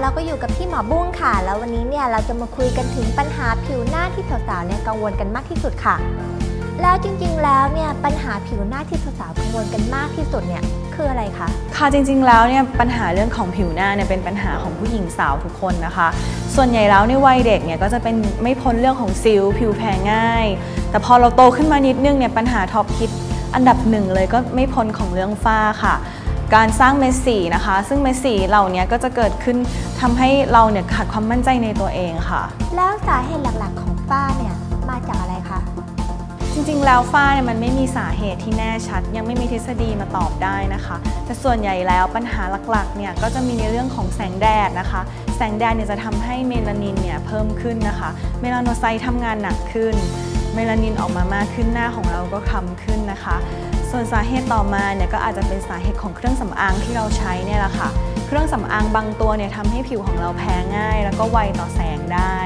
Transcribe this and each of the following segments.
เราก็อยู่กับพี่หมอบุ้งค่ะ แล้ววันนี้เนี่ยเราจะมาคุยกันถึงปัญหาผิวหน้าที่สาวๆเนี่ยกังวลกันมากที่สุดค่ะ แล้วจริงๆแล้วเนี่ยปัญหาผิวหน้าที่สาวๆกังวลกันมากที่สุดเนี่ยคืออะไรคะ ค่ะจริงๆแล้วเนี่ยปัญหาเรื่องของผิวหน้าเนี่ยเป็นปัญหาของผู้หญิงสาวทุกคนนะคะ ส่วนใหญ่แล้วในวัยเด็กเนี่ยก็จะเป็นไม่พ้นเรื่องของซิลผิวแพ้ง่าย แต่พอเราโตขึ้นมานิดนึงเนี่ยปัญหาท็อปฮิตอันดับหนึ่งเลยก็ไม่พ้นของเรื่องฝ้าค่ะ การสร้างเม็ดสีนะคะ ซึ่งเม็ดสีเหล่านี้ก็จะเกิดขึ้นทำให้เราเนี่ยขาดความมั่นใจในตัวเองค่ะ แล้วสาเหตุหลักๆของฝ้าเนี่ยมาจากอะไรคะจริงๆ แล้วฝ้าเนี่ยมันไม่มีสาเหตุที่แน่ชัด ยังไม่มีทฤษฎีมาตอบได้นะคะ แต่ส่วนใหญ่แล้วปัญหาหลักๆเนี่ยก็จะมีในเรื่องของแสงแดดนะคะ แสงแดดเนี่ยจะทำให้เมลานินเนี่ยเพิ่มขึ้นนะคะ เมลาโนไซต์ทำงานหนักขึ้น เมลานินออกมามากขึ้นหน้าของเราก็คล้ำขึ้นนะคะ ส่วนสาเหตุต่อมาเนี่ยก็อาจจะเป็นสาเหตุของเครื่องสำอางที่เราใช้เนี่ยแหละค่ะ เครื่องสำอางบางตัวเนี่ยทำให้ผิวของเราแพ้ง่าย แล้วก็ไวต่อแสงได้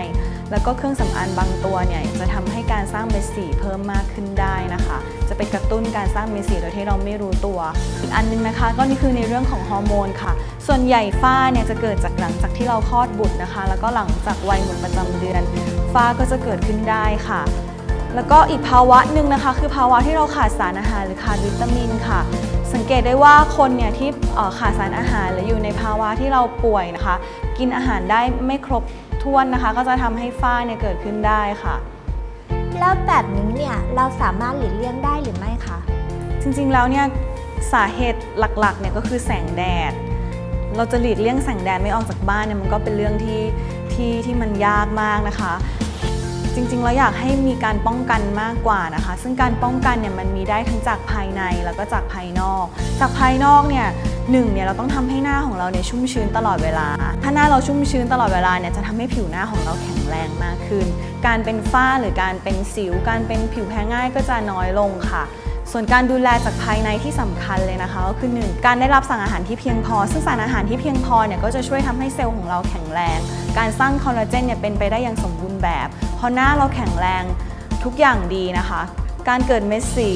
แล้วก็เครื่องสำอางบางตัวเนี่ยจะทำให้การสร้างเม็ดสีเพิ่มมากขึ้นได้นะคะ จะไปกระตุ้นการสร้างเม็ดสีโดยที่เราไม่รู้ตัว อีกอันนึงนะคะ ก็นี่คือในเรื่องของฮอร์โมนค่ะ ส่วนใหญ่ฝ้าเนี่ยจะเกิดจากหลังจากที่เราคลอดบุตรนะคะ แล้วก็หลังจากวัยหมดประจำเดือน ฝ้าก็จะเกิดขึ้นได้ค่ะ แล้วก็อีกภาวะหนึ่งนะคะ คือภาวะที่เราขาดสารอาหารหรือขาดวิตามินค่ะ สังเกตได้ว่าคนเนี่ยที่เอ่อขาดสารอาหารหรืออยู่ในภาวะที่เราป่วยนะคะ กินอาหารได้ไม่ครบถ้วนนะคะ ก็จะทำให้ฝ้าเนี่ยเกิดขึ้นได้ค่ะ แล้วแบบนี้เนี่ยเราสามารถหลีกเลี่ยงได้หรือไม่คะจริงๆแล้วเนี่ยสาเหตุหลักๆเนี่ยก็คือแสงแดด เราจะหลีกเลี่ยงแสงแดดไม่ออกจากบ้านเนี่ยมันก็เป็นเรื่องที่ที่ที่มันยากมากนะคะ จริงๆแล้วอยากให้มีการป้องกันมากกว่านะคะ ซึ่งการป้องกันเนี่ยมันมีได้ทั้งจากภายในแล้วก็จากภายนอก จากภายนอกเนี่ยหนึ่งเนี่ยเราต้องทำให้หน้าของเราเนี่ยชุ่มชื้นตลอดเวลา ถ้าหน้าเราชุ่มชื้นตลอดเวลาเนี่ยจะทำให้ผิวหน้าของเราแข็งแรงมากขึ้น การเป็นฝ้าหรือการเป็นสิว การเป็นผิวแพ้ง่ายก็จะน้อยลงค่ะ ส่วนการดูแลจากภายในที่สำคัญเลยนะคะก็คือ 1 การได้รับสารอาหารที่เพียงพอ ซึ่งสารอาหารที่เพียงพอเนี่ยก็จะช่วยทำให้เซลล์ของเราแข็งแรง การสร้างคอลลาเจนเนี่ยเป็นไปได้อย่างสมบูรณ์แบบพอหน้าเราแข็งแรงทุกอย่างดีนะคะ การเกิดเม็ดสี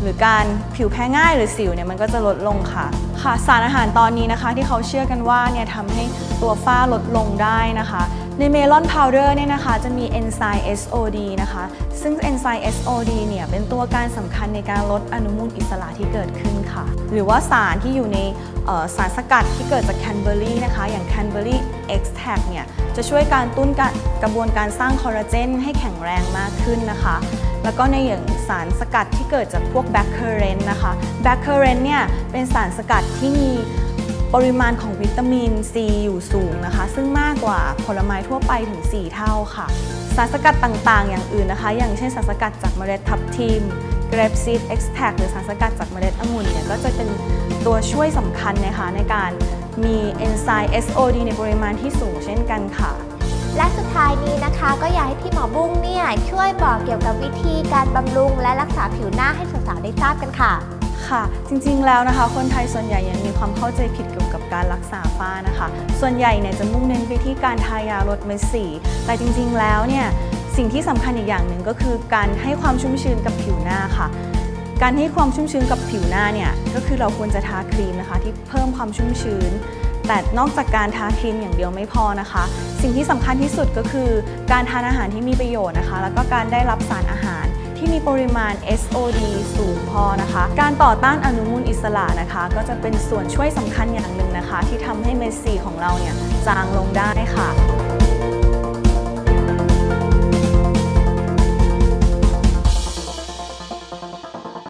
หรือการผิวแพ้ง่ายหรือสิวเนี่ยมันก็จะลดลงค่ะค่ะ สารอาหารตอนนี้นะคะ ที่เขาเชื่อกันว่าเนี่ยทำให้ตัวฝ้าลดลงได้นะคะ ในเมลอนพาวเดอร์เนี่ยนะคะจะมีเอนไซม์ SOD นะคะ ซึ่งเอนไซม์ SOD เนี่ยเป็นตัวการสำคัญในการลดอนุมูลอิสระที่เกิดขึ้นค่ะ หรือว่าสารที่อยู่ในสารสกัดที่เกิดจากแคนเบอร์รี่นะคะ อย่างแคนเบอร์รี่เอ็กซ์แทเนี่ยจะช่วยการตุ้นกระกระบวนการสร้างคอลลาเจนให้แข็งแรงมากขึ้นนะคะ แล้วก็ในอย่างสารสกัดที่เกิดจากพวกแบคเคอเรนนะคะแบคเคอเรนเนี่ยเป็นสารสกัดที่มี ปริมาณของวิตามินซีอยู่สูงนะคะ ซึ่งมากกว่าผลไม้ทั่วไปถึง 4 เท่าค่ะ สารสกัดต่างๆ อย่างอื่นนะคะ อย่างเช่นสารสกัดจากเมล็ดทับทิม grape seed extract หรือสารสกัดจากเมล็ดองุ่นเนี่ยก็จะเป็นตัวช่วยสำคัญนะคะในการมีเอนไซม์ SOD ในปริมาณที่สูงเช่นกันค่ะ และสุดท้ายนี้นะคะ ก็อยากให้พี่หมอบุ้งเนี่ยช่วยบอกเกี่ยวกับวิธีการบำรุงและรักษาผิวหน้าให้สาวๆได้ทราบกันค่ะ ค่ะ จริงๆแล้วนะคะ คนไทยส่วนใหญ่ยังมีความเข้าใจผิดเกี่ยวกับการรักษาฝ้านะคะ ส่วนใหญ่เนี่ยจะมุ่งเน้นไปที่การทายาลดเม็ดสี แต่จริงๆแล้วเนี่ยสิ่งที่สำคัญอีกอย่างหนึ่งก็คือการให้ความชุ่มชื้นกับผิวหน้าค่ะ การให้ความชุ่มชื้นกับผิวหน้าเนี่ยก็คือเราควรจะทาครีมนะคะ ที่เพิ่มความชุ่มชื้น แต่นอกจากการทาครีมอย่างเดียวไม่พอนะคะ สิ่งที่สำคัญที่สุดก็คือ การทานอาหารที่มีประโยชน์นะคะ แล้วก็การได้รับสารอาหาร ที่มีปริมาณ SOD สูงพอนะคะ การต่อต้านอนุมูลอิสระนะคะ ก็จะเป็นส่วนช่วยสำคัญอย่างหนึ่งนะคะ ที่ทำให้เม็ดสีของเราเนี่ยจางลงได้ค่ะ